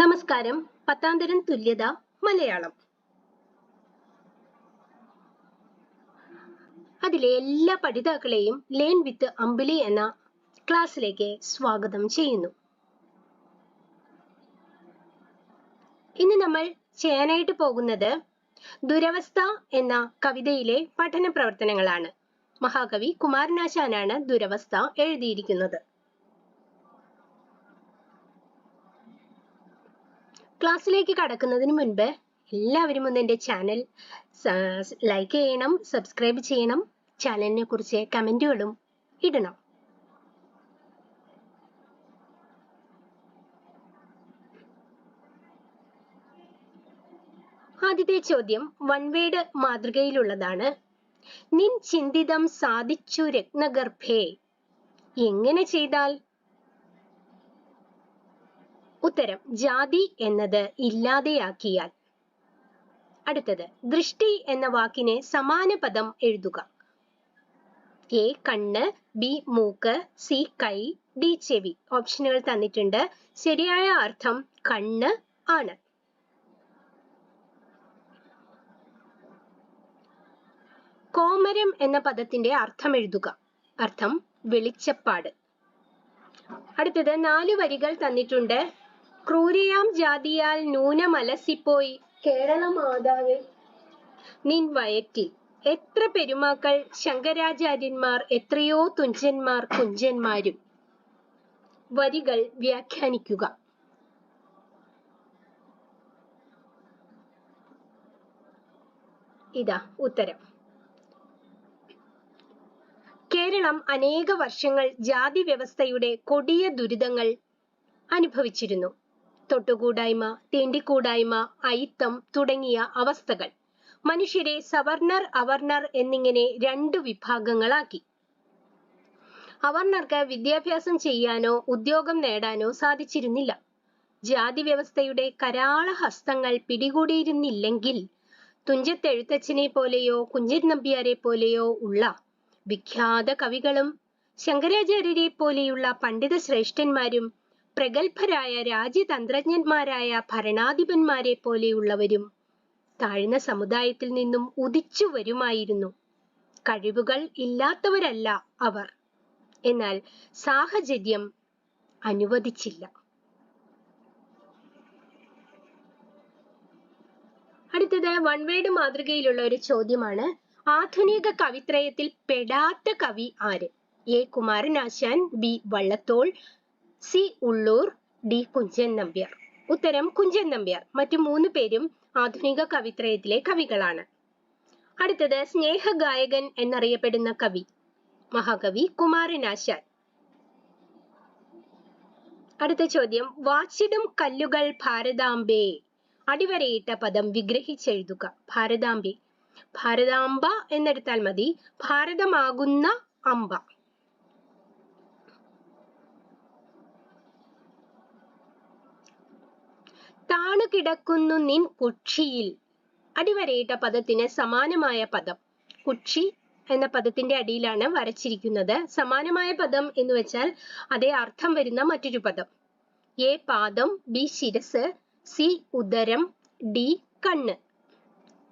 നമസ്കാരം. പത്താം തരം തുല്യത മലയാളം. അതിലെ എല്ലാ പഠിതാക്കളെയും ലേൺ വിത്ത് അമ്പിളി എന്ന ക്ലാസ്സിലേക്ക് സ്വാഗതം ചെയ്യുന്നു. ഇന്ന് നമ്മൾ ചെയ്യാനായിട്ട് പോകുന്നത് ദുരവസ്ഥ എന്ന കവിതയിലെ പഠന പ്രവർത്തനങ്ങളാണ്. മഹാകവി കുമാരനാശാനാണ് ദുരവസ്ഥ എഴുതിയിരിക്കുന്നത്. ക്ലാസ്സിലേക്ക് കടക്കുന്നതിന് മുൻപ് എല്ലാവരും ഒന്ന് എന്റെ ചാനൽ ലൈക്ക് ചെയ്യണം സബ്സ്ക്രൈബ് ചെയ്യണം ചാനലിനെ കുറിച്ച് കമന്റുകളും ഇടണം. ആദ്യത്തെ ചോദ്യം വൺവേഡ് മാതൃകയിലുള്ളതാണ്. നിൻ ചിന്തിതം സാധിച്ചു രത്നഗർഭേ. എങ്ങനെ ചെയ്താൽ ഉത്തരം ജാതി എന്നത് ഇല്ലാതെയാക്കിയാൽ. അടുത്തത് ദൃഷ്ടി എന്ന വാക്കിന് സമാന പദം എഴുതുക. എ കണ്ണ് ബി മൂക്ക് സി കൈ ഡി ചെവി. ഓപ്ഷനുകൾ തന്നിട്ടുണ്ട്. ശരിയായ അർത്ഥം കണ്ണ് ആണ്. കോമരം എന്ന പദത്തിന്റെ അർത്ഥം എഴുതുക. അർത്ഥം വെളിച്ചപ്പാട്. അടുത്തത് നാല് വരികൾ തന്നിട്ടുണ്ട്. ക്രൂരിയാം ജാതിയാൽ നൂനമലസിപ്പോയി കേരള മാതാവ് നിൻ വയറ്റിൽ എത്ര പെരുമാക്കൾ ശങ്കരാചാര്യന്മാർ എത്രയോ തുഞ്ചന്മാർ കുഞ്ചന്മാരും. വരികൾ വ്യാഖ്യാനിക്കുക. ഇതാ ഉത്തരം. കേരളം അനേക വർഷങ്ങൾ ജാതി വ്യവസ്ഥയുടെ കൊടിയ ദുരിതങ്ങൾ അനുഭവിച്ചിരുന്നു. തൊട്ടുകൂടായ്മ തീണ്ടിക്കൂടായ്മ അയിത്തം തുടങ്ങിയ അവസ്ഥകൾ. മനുഷ്യരെ സവർണർ അവർണർ എന്നിങ്ങനെ രണ്ടു വിഭാഗങ്ങളാക്കി. അവർണർക്ക് വിദ്യാഭ്യാസം ചെയ്യാനോ ഉദ്യോഗം നേടാനോ സാധിച്ചിരുന്നില്ല. ജാതി വ്യവസ്ഥയുടെ കരാള ഹസ്തങ്ങൾ പിടികൂടിയിരുന്നില്ലെങ്കിൽ തുഞ്ചത്തെഴുത്തച്ഛനെ പോലെയോ കുഞ്ചൻ നമ്പ്യാരെ പോലെയോ ഉള്ള വിഖ്യാത കവികളും ശങ്കരാചാര്യരെ പോലെയുള്ള പണ്ഡിത ശ്രേഷ്ഠന്മാരും പ്രഗത്ഭരായ രാജ്യതന്ത്രജ്ഞന്മാരായ ഭരണാധിപന്മാരെ പോലെയുള്ളവരും താഴ്ന്ന സമുദായത്തിൽ നിന്നും ഉദിച്ചു വരുമായിരുന്നു കഴിവുകൾ ഇല്ലാത്തവരല്ല അവർ. എന്നാൽ സാഹചര്യം അനുവദിച്ചില്ല. അടുത്തത് വൺവേഡ് മാതൃകയിലുള്ള ഒരു ചോദ്യമാണ് ആധുനിക കവിത്രയത്തിൽ പെടാത്ത കവി ആര്? A. Kumaranasan B. Vallathol C Ulloor D Kunchan Nambiar. ഉത്തരം കുഞ്ചൻ നമ്പ്യാർ. മറ്റു മൂന്ന് പേരും ആധുനിക കവിത്രയത്തിലെ കവികളാണ്. അടുത്തത് സ്നേഹഗായകൻ എന്നറിയപ്പെടുന്ന കവി മഹാകവി കുമാരനാശാൻ അടുത്ത ചോദ്യം വാച്ചിടും കല്ലുകൾ ഭാരതാംബേ. അടിവരയിട്ട പദം വിഗ്രഹിച്ചെഴുതുക. ഭാരതാംബെ. ഭാരതാംബ എന്നെടുത്താൽ മതി. ഭാരതമാകുന്ന അമ്പ താണു കിടക്കുന്നു നിൻ കുക്ഷിയിൽ അടിവരയിട്ട പദത്തിന് സമാനമായ പദം. കുക്ഷി എന്ന പദത്തിന്റെ അടിയിലാണ് വരച്ചിരിക്കുന്നത്. സമാനമായ പദം എന്ന് വെച്ചാൽ അതേ അർത്ഥം വരുന്ന മറ്റൊരു പദം. എ പാദം ബി ശിരസ് സി ഉദരം ഡി കണ്ണ്.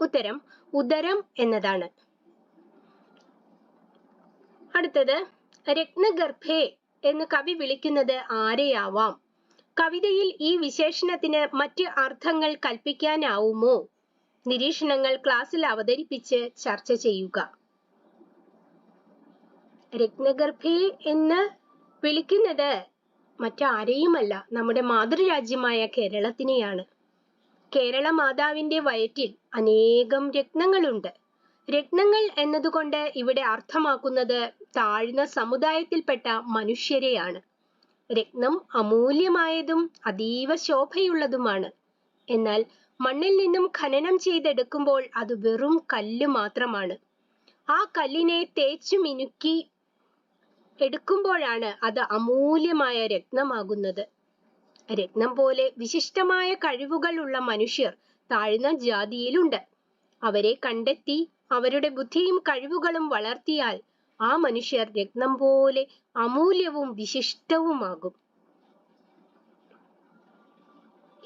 ഉത്തരം ഉദരം എന്നതാണ്. അടുത്തത് രത്നഗർഭേ എന്ന് കവി വിളിക്കുന്നത് ആരെയാവാം? കവിതയിൽ ഈ വിശേഷണത്തിന് മറ്റ് അർത്ഥങ്ങൾ കൽപ്പിക്കാനാവുമോ? നിരീക്ഷണങ്ങൾ ക്ലാസ്സിൽ അവതരിപ്പിച്ച് ചർച്ച ചെയ്യുക. രത്നഗർഭേ എന്ന് വിളിക്കുന്നത് മറ്റാരെയുമല്ല നമ്മുടെ മാതൃരാജ്യമായ കേരളത്തിനെയാണ്. കേരള മാതാവിന്റെ വയറ്റിൽ അനേകം രത്നങ്ങളുണ്ട്. രത്നങ്ങൾ എന്നതുകൊണ്ട് ഇവിടെ അർത്ഥമാക്കുന്നത് താഴ്ന്ന സമുദായത്തിൽപ്പെട്ട മനുഷ്യരെയാണ്. രത്നം അമൂല്യമായതും അതീവ ശോഭയുള്ളതുമാണ്. എന്നാൽ മണ്ണിൽ നിന്നും ഖനനം ചെയ്തെടുക്കുമ്പോൾ അത് വെറും കല്ല് മാത്രമാണ്. ആ കല്ലിനെ തേച്ചു മിനുക്കി എടുക്കുമ്പോഴാണ് അത് അമൂല്യമായ രത്നമാകുന്നത്. രത്നം പോലെ വിശിഷ്ടമായ കഴിവുകളുള്ള മനുഷ്യർ താഴ്ന്ന ജാതിയിലുണ്ട്. അവരെ കണ്ടെത്തി അവരുടെ ബുദ്ധിയും കഴിവുകളും വളർത്തിയാൽ ആ മനുഷ്യർ രത്നം പോലെ അമൂല്യവും വിശിഷ്ടവുമാകും.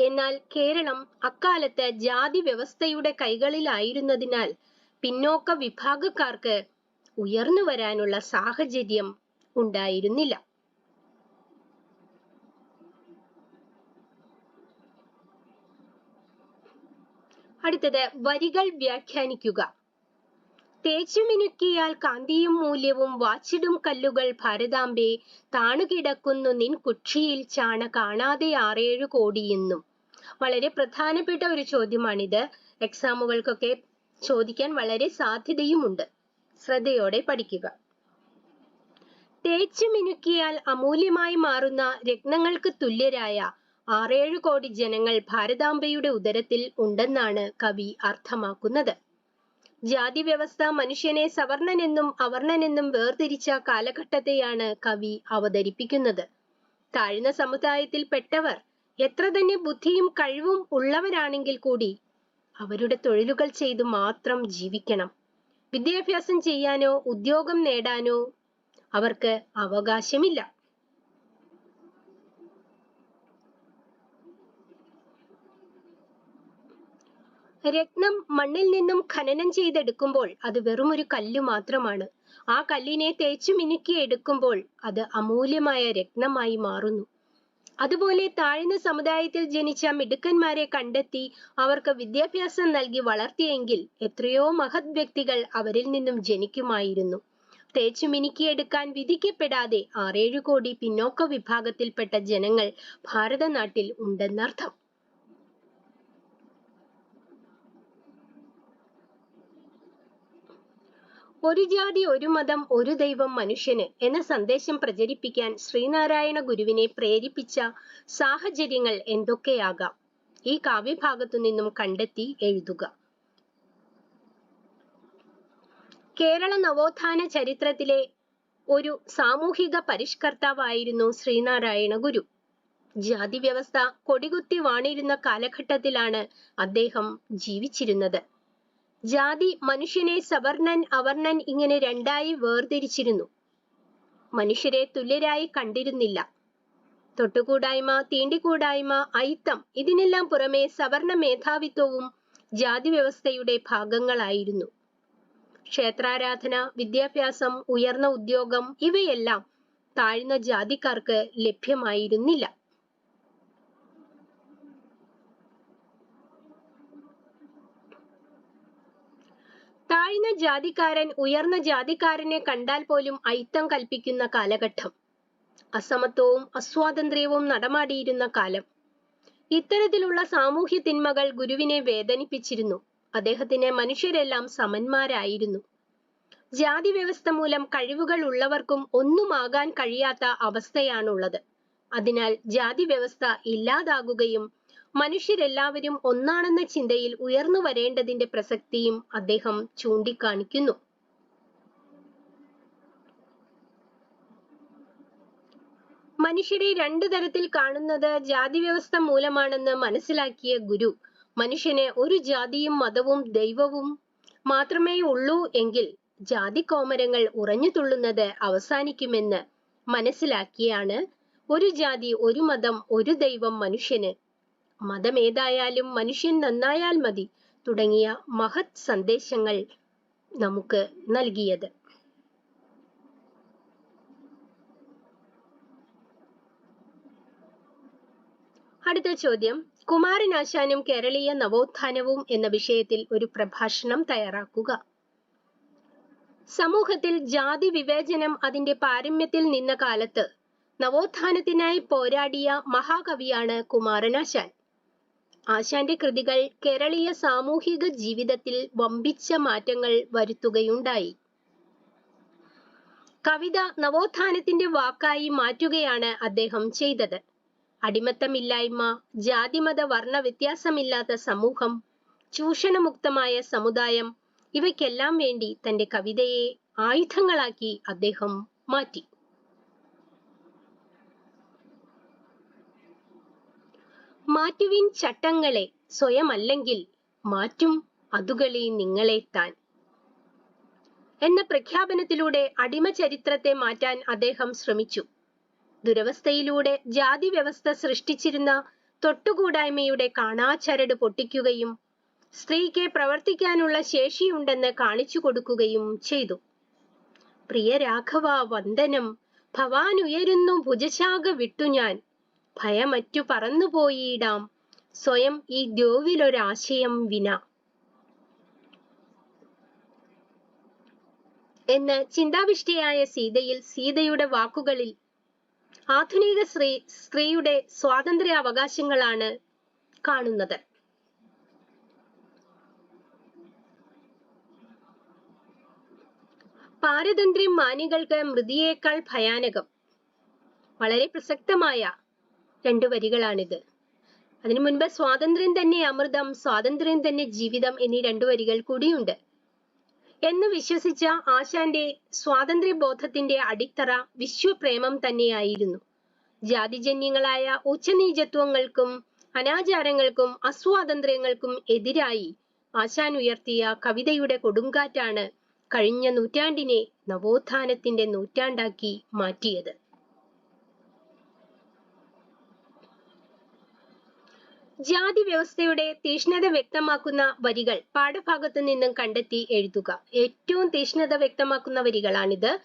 എന്നാൽ കേരളം അക്കാലത്ത് ജാതി വ്യവസ്ഥയുടെ കൈകളിലായിരുന്നതിനാൽ പിന്നോക്ക വിഭാഗക്കാർക്ക് ഉയർന്നു വരാനുള്ള സാഹചര്യം ഉണ്ടായിരുന്നില്ല. അടുത്തത് വരികൾ വ്യാഖ്യാനിക്കുക. തേച്ചുമിനുക്കിയാൽ കാന്തിയും മൂല്യവും വാച്ചിടും കല്ലുകൾ ഭാരതാംബെ. താണുകിടക്കുന്നു നിൻ കുക്ഷിയിൽ ചാണ കാണാതെ ആറേഴു കോടിയെന്നും. വളരെ പ്രധാനപ്പെട്ട ഒരു ചോദ്യമാണിത്. എക്സാമുകൾക്കൊക്കെ ചോദിക്കാൻ വളരെ സാധ്യതയുമുണ്ട്. ശ്രദ്ധയോടെ പഠിക്കുക. തേച്ചു മിനുക്കിയാൽ അമൂല്യമായി മാറുന്ന രത്നങ്ങൾക്ക് തുല്യരായ ആറേഴു കോടി ജനങ്ങൾ ഭാരതാംബയുടെ ഉദരത്തിൽ ഉണ്ടെന്നാണ് കവി അർത്ഥമാക്കുന്നത്. ജാതി വ്യവസ്ഥ മനുഷ്യനെ സവർണനെന്നും അവർണനെന്നും വേർതിരിച്ച കാലഘട്ടത്തെയാണ് കവി അവതരിപ്പിക്കുന്നത്. താഴ്ന്ന സമുദായത്തിൽ പെട്ടവർ എത്ര തന്നെ ബുദ്ധിയും കഴിവും ഉള്ളവരാണെങ്കിൽ കൂടി അവരുടെ തൊഴിലുകൾ ചെയ്ത് മാത്രം ജീവിക്കണം. വിദ്യാഭ്യാസം ചെയ്യാനോ ഉദ്യോഗം നേടാനോ അവർക്ക് അവകാശമില്ല. രത്നം മണ്ണിൽ നിന്നും ഖനനം ചെയ്തെടുക്കുമ്പോൾ അത് വെറും ഒരു കല്ല് മാത്രമാണ്. ആ കല്ലിനെ തേച്ചു മിനുക്കി എടുക്കുമ്പോൾ അത് അമൂല്യമായ രത്നമായി മാറുന്നു. അതുപോലെ താഴ്ന്ന സമുദായത്തിൽ ജനിച്ച മിടുക്കന്മാരെ കണ്ടെത്തി അവർക്ക് വിദ്യാഭ്യാസം നൽകി വളർത്തിയെങ്കിൽ എത്രയോ മഹത് വ്യക്തികൾ അവരിൽ നിന്നും ജനിക്കുമായിരുന്നു. തേച്ചു മിനുക്കിയെടുക്കാൻ വിധിക്കപ്പെടാതെ ആറേഴു കോടി പിന്നോക്ക വിഭാഗത്തിൽപ്പെട്ട ജനങ്ങൾ ഭാരതനാട്ടിൽ ഉണ്ടെന്നർത്ഥം. ഒരു ജാതി ഒരു മതം ഒരു ദൈവം മനുഷ്യന് എന്ന സന്ദേശം പ്രചരിപ്പിക്കാൻ ശ്രീനാരായണ ഗുരുവിനെ പ്രേരിപ്പിച്ച സാഹചര്യങ്ങൾ എന്തൊക്കെയാകാം? ഈ കാവ്യഭാഗത്തു നിന്നും കണ്ടെത്തി എഴുതുക. കേരള നവോത്ഥാന ചരിത്രത്തിലെ ഒരു സാമൂഹിക പരിഷ്കർത്താവായിരുന്നു ശ്രീനാരായണ ഗുരു. ജാതി വ്യവസ്ഥ കൊടികുത്തി വാണിരുന്ന കാലഘട്ടത്തിലാണ് അദ്ദേഹം ജീവിച്ചിരുന്നത്. ജാതി മനുഷ്യനെ സവർണൻ അവർണൻ ഇങ്ങനെ രണ്ടായി വേർതിരിച്ചിരുന്നു. മനുഷ്യരെ തുല്യരായി കണ്ടിരുന്നില്ല. തൊട്ടുകൂടായ്മ തീണ്ടിക്കൂടായ്മ അയിത്തം ഇതിനെല്ലാം പുറമെ സവർണ മേധാവിത്വവും ജാതി വ്യവസ്ഥയുടെ ഭാഗങ്ങളായിരുന്നു. ക്ഷേത്രാരാധന വിദ്യാഭ്യാസം ഉയർന്ന ഉദ്യോഗം ഇവയെല്ലാം താഴ്ന്ന ജാതിക്കാർക്ക് ലഭ്യമായിരുന്നില്ല. താഴ്ന്ന ജാതിക്കാരൻ ഉയർന്ന ജാതിക്കാരനെ കണ്ടാൽ പോലും അയിത്തം കൽപ്പിക്കുന്ന കാലഘട്ടം. അസമത്വവും അസ്വാതന്ത്ര്യവും നടമാടിയിരുന്ന കാലം. ഇത്തരത്തിലുള്ള സാമൂഹ്യ തിന്മകൾ ഗുരുവിനെ വേദനിപ്പിച്ചിരുന്നു. അദ്ദേഹത്തിന് മനുഷ്യരെല്ലാം സമന്മാരായിരുന്നു. ജാതി വ്യവസ്ഥ മൂലം കഴിവുകൾ ഉള്ളവർക്കും ഒന്നുമാകാൻ കഴിയാത്ത അവസ്ഥയാണുള്ളത്. അതിനാൽ ജാതി വ്യവസ്ഥ ഇല്ലാതാകുകയും മനുഷ്യരെല്ലാവരും ഒന്നാണെന്ന ചിന്തയിൽ ഉയർന്നു വരേണ്ടതിന്റെ പ്രസക്തിയും അദ്ദേഹം ചൂണ്ടിക്കാണിക്കുന്നു. മനുഷ്യരെ രണ്ടു തരത്തിൽ കാണുന്നത് ജാതി വ്യവസ്ഥ മൂലമാണെന്ന് മനസ്സിലാക്കിയ ഗുരു മനുഷ്യന് ഒരു ജാതിയും മതവും ദൈവവും മാത്രമേ ഉള്ളൂ എങ്കിൽ ജാതി കോമരങ്ങൾ ഉറഞ്ഞു തുള്ളുന്നത് അവസാനിക്കുമെന്ന് മനസ്സിലാക്കിയാണ് ഒരു ജാതി ഒരു മതം ഒരു ദൈവം മനുഷ്യന് മതമേതായാലും മനുഷ്യൻ നന്നായാൽ മതി തുടങ്ങിയ മഹത് സന്ദേശങ്ങൾ നമുക്ക് നൽകിയത്. അടുത്ത ചോദ്യം. കുമാരനാശാനും കേരളീയ നവോത്ഥാനവും എന്ന വിഷയത്തിൽ ഒരു പ്രഭാഷണം തയ്യാറാക്കുക. സമൂഹത്തിൽ ജാതി വിവേചനം അതിന്റെ പാരമ്യത്തിൽ നിന്ന കാലത്ത് നവോത്ഥാനത്തിനായി പോരാടിയ മഹാകവിയാണ് കുമാരനാശാൻ ആശാന്റെ കൃതികൾ കേരളീയ സാമൂഹിക ജീവിതത്തിൽ വമ്പിച്ച മാറ്റങ്ങൾ വരുത്തുകയുണ്ടായി. കവിത നവോത്ഥാനത്തിന്റെ വാക്കായി മാറ്റുകയാണ് അദ്ദേഹം ചെയ്തത്. അടിമത്തമില്ലായ്മ ജാതിമത വർണ വ്യത്യാസമില്ലാത്ത സമൂഹം ചൂഷണമുക്തമായ സമുദായം ഇവയ്ക്കെല്ലാം വേണ്ടി തന്റെ കവിതയെ ആയുധങ്ങളാക്കി അദ്ദേഹം മാറ്റി. മാറ്റുവിൻ ചട്ടങ്ങളെ സ്വയമല്ലെങ്കിൽ മാറ്റും അതുകളി നിങ്ങളെ താൻ. എന്ന പ്രഖ്യാപനത്തിലൂടെ അടിമ ചരിത്രത്തെ മാറ്റാൻ അദ്ദേഹം ശ്രമിച്ചു. ദുരവസ്ഥയിലൂടെ ജാതി വ്യവസ്ഥ സൃഷ്ടിച്ചിരുന്ന തൊട്ടുകൂടായ്മയുടെ കാണാച്ചരട് പൊട്ടിക്കുകയും സ്ത്രീക്ക് പ്രവർത്തിക്കാനുള്ള ശേഷിയുണ്ടെന്ന് കാണിച്ചു കൊടുക്കുകയും ചെയ്തു. പ്രിയ രാഘവ വന്ദനം ഭവാനുയരുന്നു ഭുജശാഖ വിട്ടു ഞാൻ. ഭയമറ്റു പറന്നുപോയിടാം സ്വയം ഈ ദ്യോവിലൊരാശയം വിന. എന്ന് ചിന്താവിഷ്ടയായ സീതയിൽ സീതയുടെ വാക്കുകളിൽ ആധുനിക സ്ത്രീ സ്ത്രീയുടെ സ്വാതന്ത്ര്യ അവകാശങ്ങളാണ് കാണുന്നത്. പാരതന്ത്ര്യം മാനികൾക്ക് മൃതിയേക്കാൾ ഭയാനകം. വളരെ പ്രസക്തമായ രണ്ടു വരികളാണിത്. അതിനു മുൻപ് സ്വാതന്ത്ര്യം തന്നെ അമൃതം സ്വാതന്ത്ര്യം തന്നെ ജീവിതം എന്നീ രണ്ടു വരികൾ കൂടിയുണ്ട്. എന്ന് വിശ്വസിച്ച ആശാന്റെ സ്വാതന്ത്ര്യ ബോധത്തിന്റെ അടിത്തറ വിശ്വപ്രേമം തന്നെയായിരുന്നു. ജാതിജന്യങ്ങളായ ഉച്ചനീചത്വങ്ങൾക്കും അനാചാരങ്ങൾക്കും അസ്വാതന്ത്ര്യങ്ങൾക്കും എതിരായി ആശാൻ ഉയർത്തിയ കവിതയുടെ കൊടുങ്കാറ്റാണ് കഴിഞ്ഞ നൂറ്റാണ്ടിനെ നവോത്ഥാനത്തിന്റെ നൂറ്റാണ്ടാക്കി മാറ്റിയത്. ജാതി വ്യവസ്ഥയുടെ തീഷ്ണത വ്യക്തമാക്കുന്ന വരികൾ പാഠഭാഗത്തു നിന്നും കണ്ടെത്തി എഴുതുക. ഏറ്റവും തീഷ്ണത വ്യക്തമാക്കുന്ന വരികളാണിത്.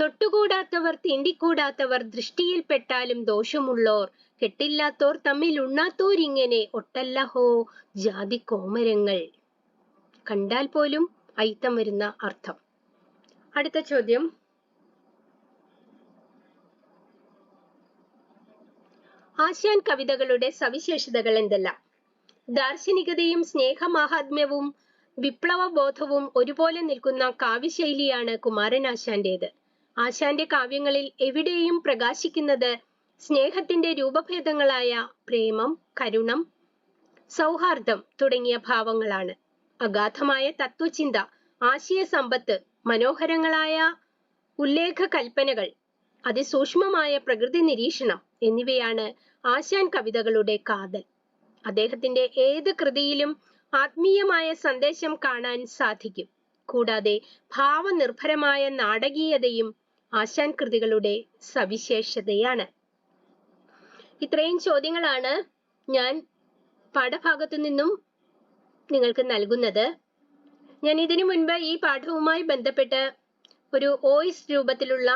തൊട്ടുകൂടാത്തവർ തീണ്ടിക്കൂടാത്തവർ ദൃഷ്ടിയിൽപ്പെട്ടാലും ദോഷമുള്ളോർ കെട്ടില്ലാത്തോർ തമ്മിൽ ഉണ്ണാത്തോർ ഇങ്ങനെ ഒട്ടല്ലഹോ ജാതി കോമരങ്ങൾ. കണ്ടാൽ പോലും അയിത്തം വരുന്ന അർത്ഥം. അടുത്ത ചോദ്യം. ആശാൻ കവിതകളുടെ സവിശേഷതകൾ എന്തെല്ലാം? ദാർശനികതയും സ്നേഹമാഹാത്മ്യവും വിപ്ലവബോധവും ഒരുപോലെ നിൽക്കുന്ന കാവ്യശൈലിയാണ് കുമാരനാശാന്റേത് ആശാന്റെ കാവ്യങ്ങളിൽ എവിടെയും പ്രകാശിക്കുന്നത് സ്നേഹത്തിന്റെ രൂപഭേദങ്ങളായ പ്രേമം കരുണം സൗഹാർദ്ദം തുടങ്ങിയ ഭാവങ്ങളാണ്. അഗാധമായ തത്വചിന്ത ആശയ സമ്പത്ത് മനോഹരങ്ങളായ ഉല്ലേഖ കൽപ്പനകൾ അതിസൂക്ഷ്മമായ പ്രകൃതി നിരീക്ഷണം എന്നിവയാണ് ആശാൻ കവിതകളുടെ കാതൽ. അദ്ദേഹത്തിന്റെ ഏത് കൃതിയിലും ആത്മീയമായ സന്ദേശം കാണാൻ സാധിക്കും. കൂടാതെ ഭാവനിർഭരമായ നാടകീയതയും ആശാൻ കൃതികളുടെ സവിശേഷതയാണ്. ഇത്രയും ചോദ്യങ്ങളാണ് ഞാൻ പാഠഭാഗത്തു നിന്നും നിങ്ങൾക്ക് നൽകുന്നത്. ഞാൻ ഇതിനു മുൻപ് ഈ പാഠവുമായി ബന്ധപ്പെട്ട് ഒരു വോയിസ് രൂപത്തിലുള്ള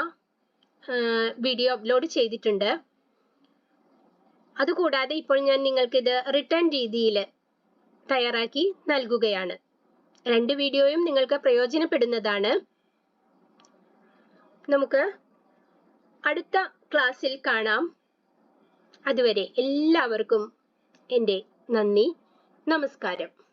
വീഡിയോ അപ്ലോഡ് ചെയ്തിട്ടുണ്ട്. അതുകൂടാതെ ഇപ്പോൾ ഞാൻ നിങ്ങൾക്ക് ഇത് റിട്ടേൺ രീതിയിൽ തയ്യാറാക്കി നൽകുകയാണ്. രണ്ട് വീഡിയോയും നിങ്ങൾക്ക് പ്രയോജനപ്പെടുന്നതാണ്. നമുക്ക് അടുത്ത ക്ലാസ്സിൽ കാണാം. അതുവരെ എല്ലാവർക്കും എന്റെ നന്ദി. നമസ്കാരം.